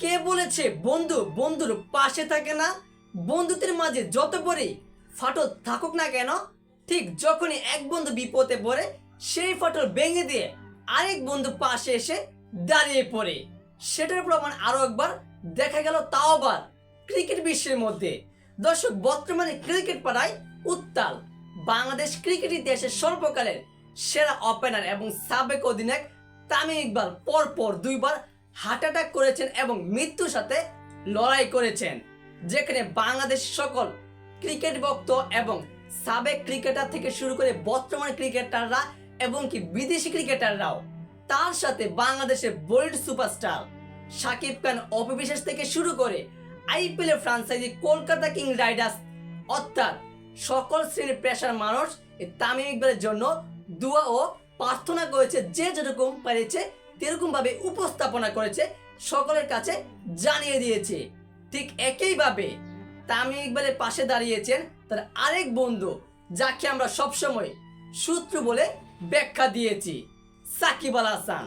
কে বলেছে বন্ধু, বন্ধুর পাশে থাকে না? বন্ধুদের মাঝে যত বড়ই ফাটল থাকুক না কেন, ঠিক যখনই এক বন্ধু বিপদে পড়ে, সেই ফাটল ভেঙে দিয়ে আরেক বন্ধু পাশে এসে দাঁড়িয়ে পড়ে। সেটার প্রমাণ আরও একবার দেখা গেল তাও আবার ক্রিকেট বিশ্বের মধ্যে। দর্শক, বর্তমানে ক্রিকেট পাড়ায় উত্তাল। বাংলাদেশ ক্রিকেট ইতিহাসের সর্বকালের সেরা ওপেনার এবং সাবেক অধিনায়ক তামিম ইকবাল পরপর দুইবার হার্ট অ্যাটাক করেছেন এবং মৃত্যুর সাথে লড়াই করেছেন, যেখানে বাংলাদেশ সকল ক্রিকেট ভক্ত এবং সাবেক ক্রিকেটার থেকে শুরু করে বর্তমান ক্রিকেটাররা এবং কি বিদেশি ক্রিকেটাররাও তার সাথে বাংলাদেশের বোল্ড সুপারস্টার সাকিব খান অপবিশ্বাস থেকে শুরু করে আইপিএল এর ফ্রাঞ্চাইজি কলকাতা কিং রাইডার্স অর্থাৎ সকল শ্রেণির পেশার মানুষ তামিম ইকবালের জন্য দোয়া ও প্রার্থনা করেছে যে যেরকম পেরেছে তেরকম ভাবে উপস্থাপনা করেছে, সকলের কাছে জানিয়ে দিয়েছে। ঠিক একইভাবে তামিম ইকবালের পাশে দাঁড়িয়েছেন তার আরেক বন্ধু, যাকে আমরা সবসময় সূত্র বলে ব্যাখ্যা দিয়েছি, সাকিব আল হাসান।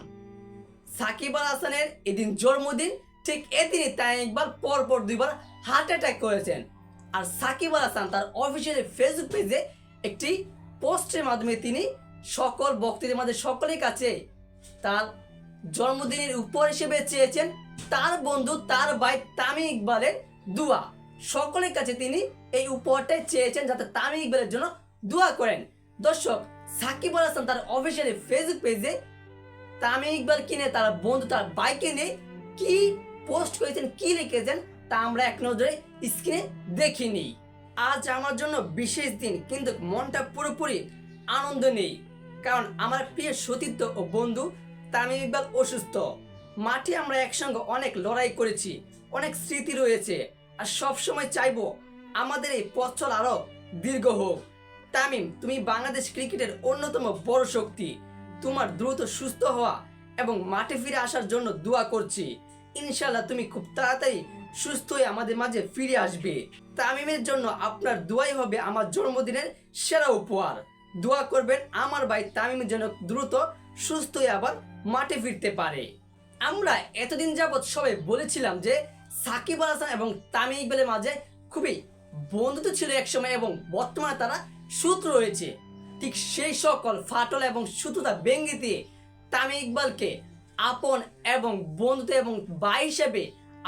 সাকিব আল হাসানের এদিন জন্মদিন, ঠিক এদিনই তামিম ইকবাল পরপর দুইবার হার্ট অ্যাটাক করেছেন। আর সাকিব আল হাসান তার অফিসিয়াল ফেসবুক পেজে একটি পোস্টের মাধ্যমে তিনি সকল ভক্তদের মাঝে সকলের কাছে তার জন্মদিনের উপর হিসেবে চেয়েছেন তার বন্ধু, তার ভাই তামিম ইকবালের দুয়া। সকলের কাছে তিনি এই উপহারটাই চেয়েছেন যাতে তামিম ইকবালের জন্য দোয়া করেন। দর্শক, সাকিব আল হাসান তার অফিসিয়াল ফেসবুক পেজে তামিম ইকবাল কিনে, তার বন্ধু, তার বাইকে নিয়ে কি পোস্ট করেছেন, কি লিখেছেন, তা আমরা এক নজরে স্ক্রিনে দেখিনি আজ আমার জন্য বিশেষ দিন, কিন্তু মনটা পুরোপুরি আনন্দ নেই। কারণ আমার প্রিয় সতীর্থ ও বন্ধু তামিম ইকবাল অসুস্থ। মাঠে আমরা একসঙ্গে অনেক লড়াই করেছি, অনেক স্মৃতি রয়েছে, আর সব সময় চাইব আমাদের এই পথ চল আরও দীর্ঘ হোক। তামিম, তুমি বাংলাদেশ ক্রিকেটের অন্যতম বড় শক্তি। তোমার দ্রুত সুস্থ হওয়া এবং মাঠে ফিরে আসার জন্য দোয়া করছি। ইনশাল্লাহ তুমি খুব তাড়াতাড়ি সুস্থ হয়ে আমাদের মাঝে ফিরে আসবে। তামিমের জন্য আপনার দোয়াই হবে আমার জন্মদিনের সেরা উপহার। দোয়া করবেন আমার ভাই তামিমের জন্য দ্রুত সুস্থ হয়ে আবার মাঠে ফিরতে পারে। আমরা এতদিন যাবৎ সবাই বলেছিলাম যে সাকিব আল হাসান এবং তামিম ইকবালের মাঝে খুবই বন্ধুত্ব ছিল একসময় এবং বর্তমানে তারা সূত্র রয়েছে। ঠিক সেই সকল ফাটল এবং সুতোটা ভেঙে দিয়ে তামিম ইকবালকে আপন এবং বন্ধুতে এবং ভাই হিসেবে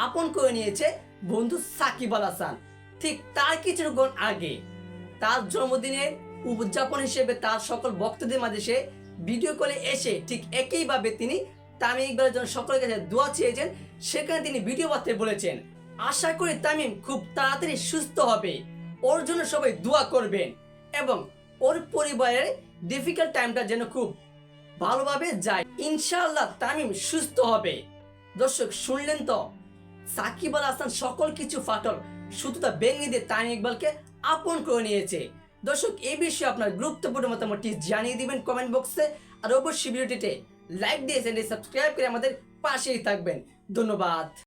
আপন করে নিয়েছে বন্ধু সাকিব আল হাসান। ঠিক তার কিছুক্ষণ আগে তার জন্মদিনের উদযাপন হিসেবে তার সকল ভক্তদের মাঝে সে ভিডিও কলে এসে ঠিক একইভাবে তিনি তামিম ইকবালের জন্য সকলের কাছে দোয়া চেয়েছেন, সেখানে তিনি ভিডিও বার্তায় বলেছেন, আশা করি তামিম খুব তাড়াতাড়ি সুস্থ হবে। ওর জন্য সবাই দোয়া করবেন এবং ওর পরিবারের ডিফিকাল্ট টাইমটা যেন খুব ভালোভাবে যায়। ইনশাআল্লাহ তামিম সুস্থ হবে। দর্শক, শুনলেন তো? সাকিব আল হাসান সকল কিছু ফাটল সুতোটা ভেঙে দিয়ে তামিম ইকবালকে আপন করে নিয়েছে। দর্শক, এই বিষয়ে আপনার গুরুত্বপূর্ণ মতামতটি জানিয়ে দিবেন কমেন্ট বক্সে আর অবশ্যই ভিডিওটিতে লাইক দিয়ে সাবস্ক্রাইব করে আমাদের পাশেই থাকবেন। ধন্যবাদ।